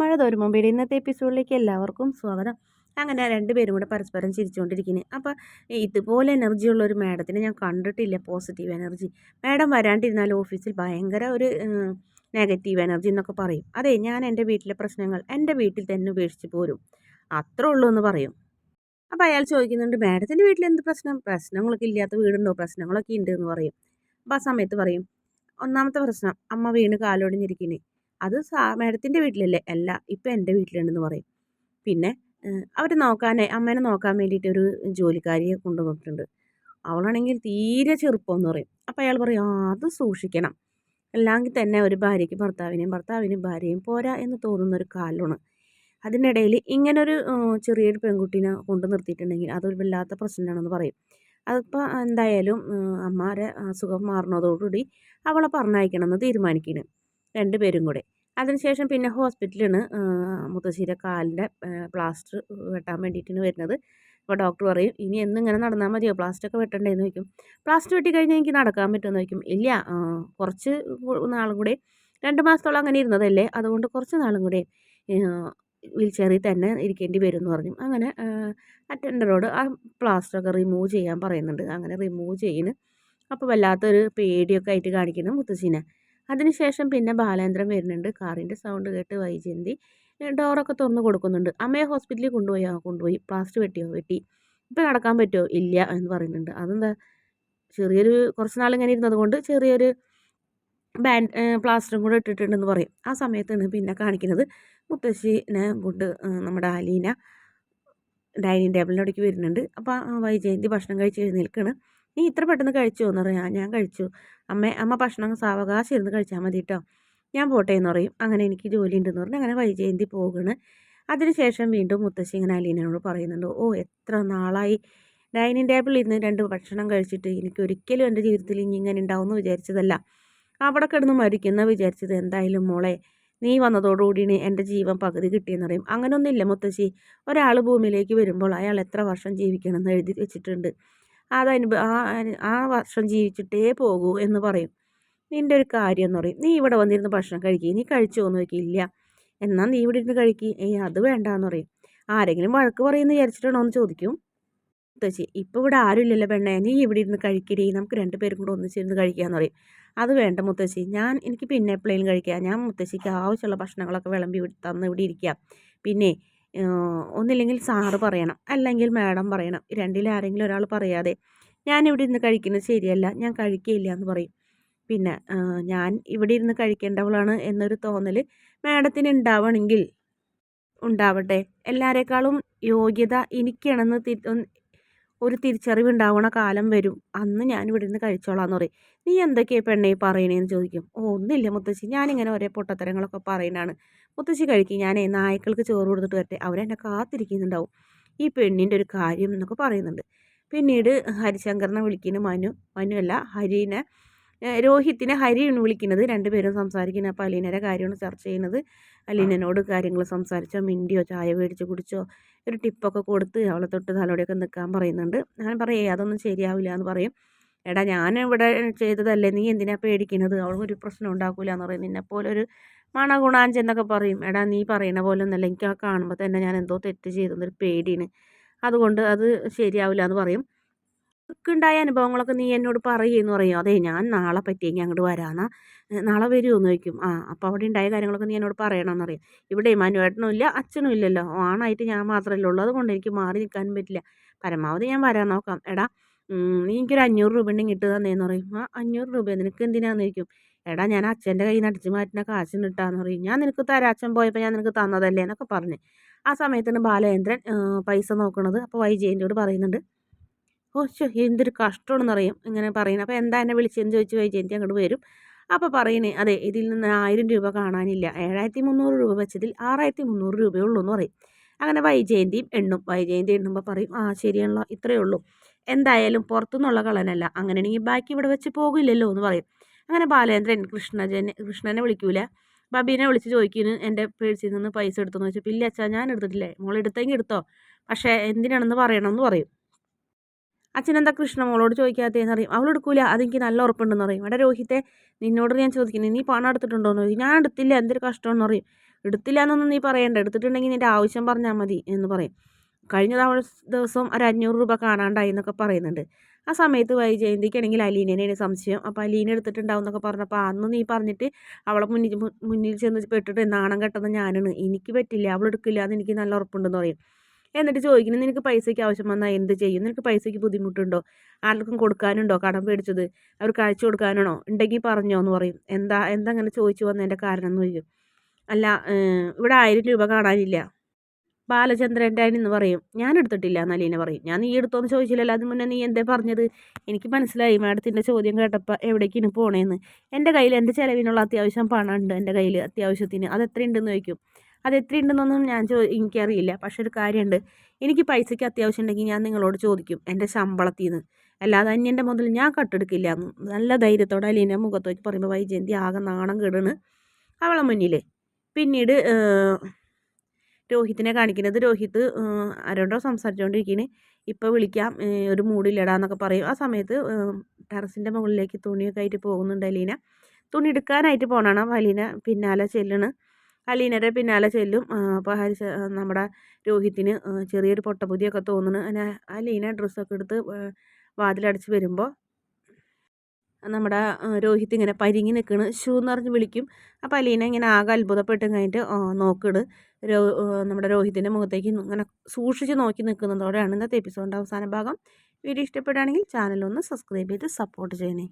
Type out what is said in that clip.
മഴ തോരുമ്പോൾ ഇന്നത്തെ എപ്പിസോഡിലേക്ക് എല്ലാവർക്കും സ്വാഗതം. അങ്ങനെ രണ്ടുപേരും കൂടെ പരസ്പരം ചിരിച്ചുകൊണ്ടിരിക്കുന്നത് അപ്പോൾ ഇതുപോലെ എനർജിയുള്ള ഒരു മാഡത്തിനെ ഞാൻ കണ്ടിട്ടില്ല പോസിറ്റീവ് എനർജി മാഡം വരാണ്ടിരുന്നാൽ ഓഫീസിൽ ഭയങ്കര ഒരു നെഗറ്റീവ് എനർജി എന്നൊക്കെ പറയും. അതെ ഞാൻ എന്റെ വീട്ടിലെ പ്രശ്നങ്ങൾ എന്റെ വീട്ടിൽ തന്നെ ഉപേക്ഷിച്ച് പോരും. അത്രേ ഉള്ളൂ എന്ന് പറയും. അപ്പോൾ അയാൾ ചോദിക്കുന്നുണ്ട് മാഡത്തിന്റെ വീട്ടിൽ എന്ത് പ്രശ്നം? പ്രശ്നങ്ങളൊക്കെ ഇല്ലാത്ത വീടുണ്ടോ? പ്രശ്നങ്ങളൊക്കെ ഉണ്ട് എന്ന് പറയും. അപ്പോൾ ആ സമയത്ത് പറയും ഒന്നാമത്തെ പ്രശ്നം അമ്മ വീണ് കാലൊടിഞ്ഞിരിക്കുന്നത് അത് സാ മാഡത്തിന്റെ വീട്ടിലല്ലേ? അല്ല ഇപ്പം എന്റെ വീട്ടിലുണ്ടെന്ന് പറയും. പിന്നെ അവർ നോക്കാൻ അമ്മേനെ നോക്കാൻ വേണ്ടിയിട്ട് ഒരു ജോലിക്കാരിയെ കൊണ്ടുവന്നിട്ടുണ്ട്. അവളാണെങ്കിൽ തീരെ ചെറുപ്പമെന്ന് പറയും. അപ്പം അയാൾ പറയും ആ അത് സൂക്ഷിക്കണം. അല്ലെങ്കിൽ തന്നെ ഒരു ഭാര്യയ്ക്ക് ഭർത്താവിനെയും ഭർത്താവിനും ഭാര്യയും പോരാ എന്ന് തോന്നുന്ന ഒരു കാലമാണ്. അതിനിടയിൽ ഇങ്ങനൊരു ചെറിയൊരു പെൺകുട്ടീനെ കൊണ്ടു നിർത്തിയിട്ടുണ്ടെങ്കിൽ അതൊരു വല്ലാത്ത പ്രശ്നമാണെന്ന് പറയും. അതിപ്പോൾ എന്തായാലും അമ്മാരെ അസുഖം മാറുന്നതോടുകൂടി അവളെ പറഞ്ഞയക്കണമെന്ന് തീരുമാനിക്കുന്നു രണ്ടുപേരും കൂടെ. അതിനുശേഷം പിന്നെ ഹോസ്പിറ്റലാണ് മുത്തശ്ശിയുടെ കാലിന്റെ പ്ലാസ്റ്റർ വെട്ടാൻ വേണ്ടിയിട്ടാണ് വരുന്നത്. അപ്പോൾ ഡോക്ടർ പറയും ഇനി എന്നും ഇങ്ങനെ നടന്നാൽ മതിയോ? പ്ലാസ്റ്ററൊക്കെ വെട്ടണ്ടേന്ന് ചോദിക്കും. പ്ലാസ്റ്റർ വെട്ടി കഴിഞ്ഞാൽ എനിക്ക് നടക്കാൻ പറ്റുമെന്ന് ചോദിക്കും. ഇല്ല കുറച്ച് നാളും കൂടെ രണ്ട് മാസത്തോളം അങ്ങനെ ഇരുന്നതല്ലേ? അതുകൊണ്ട് കുറച്ച് നാളും കൂടെ വീൽ ചെയറിൽ തന്നെ ഇരിക്കേണ്ടി വരും എന്ന് പറഞ്ഞു. അങ്ങനെ അറ്റൻഡറോട് ആ പ്ലാസ്റ്ററൊക്കെ റിമൂവ് ചെയ്യാൻ പറയുന്നുണ്ട്. അങ്ങനെ റിമൂവ് ചെയ്യുന്നു അപ്പോൾ വല്ലാത്തൊരു പേടിയൊക്കെ ആയിട്ട് കാണിക്കുന്നു മുത്തശ്ശീനെ. അതിനുശേഷം പിന്നെ ബാലേന്ദ്രൻ വരുന്നുണ്ട്. കാറിന്റെ സൗണ്ട് കേട്ട് വൈജയന്തി ഡോറൊക്കെ തുറന്ന് കൊടുക്കുന്നുണ്ട്. അമ്മയെ ഹോസ്പിറ്റലിൽ കൊണ്ടുപോയി കൊണ്ടുപോയി. പ്ലാസ്റ്റ് വെട്ടിയോ? വെട്ടി. ഇപ്പം നടക്കാൻ പറ്റുമോ ഇല്ല എന്ന് പറയുന്നുണ്ട്. അതെന്താ? ചെറിയൊരു കുറച്ച് നാൾ ഇങ്ങനെ ഇരുന്നത് കൊണ്ട് ചെറിയൊരു ബാൻഡ് പ്ലാസ്റ്ററും കൂടെ ഇട്ടിട്ടുണ്ടെന്ന് പറയും. ആ സമയത്താണ് പിന്നെ കാണിക്കുന്നത് മുത്തശ്ശിനെ കൊണ്ട് നമ്മുടെ അലീന ഡൈനിങ് ടേബിളിന്റെ വരുന്നുണ്ട്. അപ്പോൾ വൈജയന്തി ഭക്ഷണം കഴിച്ച് എഴുന്നേൽക്കാണ്. നീ ഇത്ര പെട്ടെന്ന് കഴിച്ചു എന്ന് പറയാം ഞാൻ കഴിച്ചു. അമ്മ അമ്മ ഭക്ഷണം സാവകാശം ഇരുന്ന് കഴിച്ചാൽ മതി കേട്ടോ ഞാൻ പോട്ടെ എന്ന് പറയും. അങ്ങനെ എനിക്ക് ജോലി ഉണ്ടെന്ന് പറഞ്ഞ് അങ്ങനെ വൈജയന്തി പോകണ് അതിനുശേഷം വീണ്ടും മുത്തശ്ശി ഇങ്ങനെ അലീനോട് പറയുന്നുണ്ട്. ഓ എത്ര നാളായി. ഡൈനിങ് ടേബിളിൽ ഇരുന്ന് രണ്ട് ഭക്ഷണം കഴിച്ചിട്ട് എനിക്ക് ഒരിക്കലും എന്റെ ജീവിതത്തിൽ ഇനി ഇങ്ങനെ ഉണ്ടാവും എന്ന് വിചാരിച്ചതല്ല. അവിടെ കിടന്ന് മരിക്കുന്ന വിചാരിച്ചത്. എന്തായാലും മോളെ നീ വന്നതോടുകൂടിയാണ് എന്റെ ജീവൻ പകുതി കിട്ടിയെന്ന് പറയും. അങ്ങനെയൊന്നുമില്ല മുത്തശ്ശി. ഒരാൾ ഭൂമിയിലേക്ക് വരുമ്പോൾ അയാൾ എത്ര വർഷം ജീവിക്കണമെന്ന് എഴുതി വെച്ചിട്ടുണ്ട്. അതനുഭ ആ ആ വർഷം ജീവിച്ചിട്ടേ പോകൂ എന്ന് പറയും. നിന്റെ ഒരു കാര്യം എന്ന് പറയും. നീ ഇവിടെ വന്നിരുന്ന് ഭക്ഷണം കഴിക്കുക നീ കഴിച്ചു? എന്ന് ചോദിക്കില്ല എന്നാൽ നീ ഇവിടെ ഇരുന്ന് കഴിക്കുക ഏയ് അത് വേണ്ടാന്ന് പറയും. ആരെങ്കിലും വഴക്ക് പറയുമെന്ന് വിചാരിച്ചിട്ടാണോ? എന്ന് ചോദിക്കും. മുത്തശ്ശി ഇപ്പോൾ ഇവിടെ ആരുമില്ലല്ലോ പെണ്ണേ. നീ ഇവിടെ ഇരുന്ന് കഴിക്കടി. നമുക്ക് രണ്ടുപേരും കൂടെ ഒന്നിച്ചിരുന്ന് കഴിക്കാമെന്ന് പറയും. അത് വേണ്ട മുത്തശ്ശി. ഞാൻ എനിക്ക് പിന്നെ എപ്പോഴേലും കഴിക്കാം. ഞാൻ മുത്തശ്ശിക്ക് ആവശ്യമുള്ള ഭക്ഷണങ്ങളൊക്കെ വിളമ്പി തന്ന് ഇവിടെ ഇരിക്കാം. പിന്നെ ഒന്നില്ലെങ്കിൽ സാറ് പറയണം അല്ലെങ്കിൽ മാഡം പറയണം. രണ്ടിൽ ആരെങ്കിലും ഒരാൾ പറയാതെ ഞാൻ ഇവിടെ ഇരുന്ന് കഴിക്കുന്നത് ശരിയല്ല ഞാൻ കഴിക്കുകയില്ല എന്ന് പറയും. പിന്നെ ഞാൻ ഇവിടെ ഇരുന്ന് കഴിക്കേണ്ടവളാണ് എന്നൊരു തോന്നൽ മാഡത്തിന് ഉണ്ടാവണമെങ്കിൽ ഉണ്ടാവട്ടെ. എല്ലാവരെക്കാളും യോഗ്യത എനിക്കാണെന്ന് ഒരു തിരിച്ചറിവ് ഉണ്ടാവണ കാലം വരും. അന്ന് ഞാൻ ഇവിടെ നിന്ന് കഴിച്ചോളാന്ന് പറയും. നീ എന്തൊക്കെയാ പെണ്ണെ പറയണേന്ന് ചോദിക്കും. ഓ ഒന്നുമില്ല മുത്തശ്ശി. ഞാനിങ്ങനെ ഒരേ പൊട്ടത്തരങ്ങളൊക്കെ പറയുന്നതാണ് മുത്തശ്ശി കഴിക്കും. ഞാൻ നായ്ക്കൾക്ക് ചോറ് കൊടുത്തിട്ട് വരട്ടെ. അവരെന്നെ കാത്തിരിക്കുന്നുണ്ടാവും. ഈ പെണ്ണിന്റെ ഒരു കാര്യം എന്നൊക്കെ പറയുന്നുണ്ട്. പിന്നീട് ഹരിശങ്കറിനെ വിളിക്കുന്നു മനു. മനു അല്ല ഹരിനെ രോഹിത്തിനെ ഹരിയാണ് വിളിക്കുന്നത്. രണ്ടുപേരും സംസാരിക്കുന്നത് അപ്പോൾ അലീനയുടെ കാര്യമാണ് ചർച്ച ചെയ്യുന്നത്. അലീനനോട് കാര്യങ്ങൾ സംസാരിച്ചോ മിണ്ടിയോ ചായ മേടിച്ച് കുടിച്ചോ ഒരു ടിപ്പൊക്കെ കൊടുത്ത് അവളെ തൊട്ട് തലോടെയൊക്കെ നിൽക്കാൻ പറയുന്നുണ്ട്. ഞാൻ പറയേ അതൊന്നും ശരിയാവില്ല എന്ന് പറയും. എടാ ഞാൻ ഇവിടെ ചെയ്തതല്ലേ? നീ എന്തിനാ പേടിക്കുന്നത്? അവൾക്കൊരു പ്രശ്നം ഉണ്ടാക്കില്ല എന്ന് പറയും. നിന്നെ പോലെ ഒരു മണഗുണാഞ്ച് എന്നൊക്കെ പറയും. എടാ നീ പറയുന്ന പോലെ ഒന്നല്ല എനിക്ക് ആ കാണുമ്പോൾ തന്നെ ഞാൻ എന്തോ തെറ്റ് ചെയ്തെന്നൊരു പേടിയാണ്. അതുകൊണ്ട് അത് ശരിയാവില്ല എന്ന് പറയും. ഉണ്ടായ അനുഭവങ്ങളൊക്കെ നീ എന്നോട് പറയുമെന്ന് പറയും അതെ ഞാൻ നാളെ പറ്റിയെങ്കിൽ അങ്ങോട്ട് വരാമെന്നാ നാളെ വരുമോ എന്ന് ചോദിക്കും. ആ അപ്പോൾ അവിടെ ഉണ്ടായ കാര്യങ്ങളൊക്കെ നീ എന്നോട് പറയണമെന്ന് പറയും ഇവിടെ മനുവേട്ടനും ഇല്ല അച്ഛനും ഇല്ലല്ലോ. ആണായിട്ട് ഞാൻ മാത്രമല്ലേ ഉള്ളൂ. അതുകൊണ്ട് എനിക്ക് മാറി നിൽക്കാനും പറ്റില്ല. പരമാവധി ഞാൻ വരാൻ നോക്കാം. എടാ നീ എനിക്കൊരു അഞ്ഞൂറ് രൂപ ഉണ്ടെങ്കിൽ ഇട്ട് തന്നേന്ന് പറയും. ആ അഞ്ഞൂറ് രൂപ നിനക്ക് എന്തിനാന്ന് ചോദിക്കും. എടാ ഞാൻ അച്ഛന്റെ കയ്യിൽ നിന്ന് അടിച്ച് മാറ്റുന്ന കാശിന് ഇട്ടാന്ന് പറയും. ഞാൻ നിനക്ക് തരാം. അച്ഛൻ പോയപ്പോൾ ഞാൻ നിനക്ക് തന്നതല്ലേ എന്നൊക്കെ പറഞ്ഞ്. ആ സമയത്താണ് ബാലേന്ദ്രൻ പൈസ നോക്കണത്. അപ്പോൾ വൈജയന്റെയോട് പറയുന്നുണ്ട്. ഓ ശോ എന്തൊരു കഷ്ടമാണെന്നറിയാം ഇങ്ങനെ പറയുന്നത് അപ്പോൾ എന്താ എന്നെ വിളിച്ചെന്ന് ചോദിച്ചു കഴിഞ്ഞാൽ എനിക്ക് അങ്ങോട്ട് വരും. അപ്പോൾ പറയുന്നത് അതെ ഇതിൽ നിന്ന് ആയിരം രൂപ കാണാനില്ല. ഏഴായിരത്തി മുന്നൂറ് രൂപ വെച്ചതിൽ ആറായിരത്തി മുന്നൂറ് രൂപയുള്ളൂ എന്ന് പറയും. അങ്ങനെ വൈജയന്തിയും എണ്ണും. വൈജയന്തി എണ്ണുമ്പോൾ പറയും ആ ശരിയാണല്ലോ ഇത്രയേ ഉള്ളൂ. എന്തായാലും പുറത്തുനിന്നുള്ള കളനല്ല അങ്ങനെയാണെങ്കിൽ ബാക്കി ഇവിടെ വെച്ച് പോകില്ലല്ലോ എന്ന് പറയും. അങ്ങനെ ബാലേന്ദ്രൻ കൃഷ്ണജനെ കൃഷ്ണനെ വിളിക്കൂല. ബബീനെ വിളിച്ച് ചോദിക്കുന്നു എന്റെ പേഴ്സിൽ നിന്ന് പൈസ എടുത്തെന്ന്? വെച്ചാൽ ഇല്ല അച്ഛാ ഞാൻ എടുത്തിട്ടില്ലേ. മോൾ എടുത്തെങ്കിൽ എടുത്തോ. പക്ഷേ എന്തിനാണെന്ന് പറയണമെന്ന് പറയും. അച്ഛനെന്താ കൃഷ്ണ മോളോട് ചോദിക്കാത്തതെന്ന് അറിയും. അവൾ എടുക്കൂല. അതെനിക്ക് നല്ല ഉറപ്പുണ്ടെന്ന് പറയും എടാ രോഹിത്തെ നിന്നോട് ഞാൻ ചോദിക്കുന്നത് നീ പണം എടുത്തിട്ടുണ്ടോ എന്ന് ചോദിക്കും. ഞാൻ എടുത്തില്ല. എന്തൊരു കഷ്ടമെന്ന് പറയും എടുത്തില്ല എന്നൊന്നും നീ പറയണ്ട. എടുത്തിട്ടുണ്ടെങ്കിൽ നിന്റെ ആവശ്യം പറഞ്ഞാൽ മതി എന്ന് പറയും. കഴിഞ്ഞ തവണ ദിവസം ഒരു അഞ്ഞൂറ് രൂപ കാണാണ്ടായി എന്നൊക്കെ പറയുന്നുണ്ട്. ആ സമയത്ത് വൈജയന്തിക്കാണെങ്കിൽ അലീനേനെയാണ് സംശയം. അപ്പോൾ അലീന എടുത്തിട്ടുണ്ടാവും എന്നൊക്കെ പറഞ്ഞപ്പോൾ അന്ന് നീ പറഞ്ഞിട്ട് അവളെ മുന്നിൽ മുന്നിൽ ചെന്ന് പെട്ടിട്ട് നാണം കെട്ടുന്ന ഞാനാണ്. എനിക്ക് പറ്റില്ല. അവൾ എടുക്കില്ല എന്ന് എനിക്ക് നല്ല ഉറപ്പുണ്ടെന്ന് പറയും. എന്നിട്ട് ചോദിക്കുന്നു നിനക്ക് പൈസയ്ക്ക് ആവശ്യം വന്നാൽ എന്ത് ചെയ്യും? നിനക്ക് പൈസയ്ക്ക് ബുദ്ധിമുട്ടുണ്ടോ? ആർക്കും കൊടുക്കാനുണ്ടോ? കടം പേടിച്ചത് അവർക്ക് അയച്ചു കൊടുക്കാനാണോ? ഉണ്ടെങ്കിൽ പറഞ്ഞോ എന്ന് പറയും. എന്താ എന്താ അങ്ങനെ ചോദിച്ചു വന്നതിന്റെ കാരണം എന്ന് ചോദിക്കും. അല്ല ഇവിടെ ആയിരം രൂപ കാണാനില്ല. ബാലചന്ദ്രന്റെ എന്ന് പറയും. ഞാൻ എടുത്തിട്ടില്ല നലീന പറയും. ഞാൻ നീ എടുത്തോന്ന് ചോദിച്ചില്ലല്ലോ? അതിന് മുന്നേ നീ എന്തേ പറഞ്ഞത്? എനിക്ക് മനസ്സിലായി. മാഡത്തിന്റെ ചോദ്യം കേട്ടപ്പോൾ എവിടേക്കിന് പോണേന്ന്. എന്റെ കയ്യിൽ എന്റെ ചിലവിനുള്ള അത്യാവശ്യം പണമുണ്ട് എന്റെ കയ്യിൽ അത്യാവശ്യത്തിന്. അത് എത്രയുണ്ടെന്ന് ചോദിക്കും. അത് എത്ര ഉണ്ടെന്നൊന്നും ഞാൻ ചോ എനിക്കറിയില്ല. പക്ഷെ ഒരു കാര്യമുണ്ട്. എനിക്ക് പൈസയ്ക്ക് അത്യാവശ്യം ഉണ്ടെങ്കിൽ ഞാൻ നിങ്ങളോട് ചോദിക്കും എന്റെ ശമ്പളത്തിൽ നിന്ന് അല്ലാതെ അന്യന്റെ മുതൽ ഞാൻ കട്ടെടുക്കില്ല. നല്ല ധൈര്യത്തോടെ അലീന്റെ മുഖത്ത് നോക്കി പറയുമ്പോൾ വൈജയന്തി ആകെ നാണം കെടുന്ന് അവളെ മുന്നിൽ പിന്നീട് രോഹിത്തിനെ കാണിക്കുന്നത് രോഹിത്ത് ആരോടോ സംസാരിച്ചുകൊണ്ടിരിക്കുകയാണ് ഇപ്പോൾ വിളിക്കാം ഒരു മൂടില്ലടാന്നൊക്കെ പറയും. ആ സമയത്ത് ടെറസിന്റെ മുകളിലേക്ക് തുണിയൊക്കെ ആയിട്ട് പോകുന്നുണ്ട് അലീന. തുണി എടുക്കാനായിട്ട് പോകണം അലീന പിന്നാലെ ചെല്ലണ്. അലീനയുടെ പിന്നാലെ ചെല്ലും. അപ്പോൾ ഹരിശ നമ്മുടെ രോഹിത്തിന് ചെറിയൊരു പൊട്ടബുദ്ധിയൊക്കെ തോന്നുന്നു. അങ്ങനെ അലീന ഡ്രസ്സൊക്കെ എടുത്ത് വാതിലടച്ച് വരുമ്പോൾ നമ്മുടെ രോഹിത് ഇങ്ങനെ പരിങ്ങി നിൽക്കണ് ഷൂ എന്ന് പറഞ്ഞ് വിളിക്കും. അപ്പോൾ അലീന ഇങ്ങനെ ആകെ അത്ഭുതപ്പെട്ടും കഴിഞ്ഞിട്ട് നോക്കിട്. രോ നമ്മുടെ രോഹിത്തിന്റെ മുഖത്തേക്ക് ഇങ്ങനെ സൂക്ഷിച്ച് നോക്കി നിൽക്കുന്നതോടെയാണ് ഇന്നത്തെ എപ്പിസോഡിന്റെ അവസാന ഭാഗം. വീഡിയോ ഇഷ്ടപ്പെടുകയാണെങ്കിൽ ചാനലൊന്ന് സബ്സ്ക്രൈബ് ചെയ്ത് സപ്പോർട്ട് ചെയ്യണേ.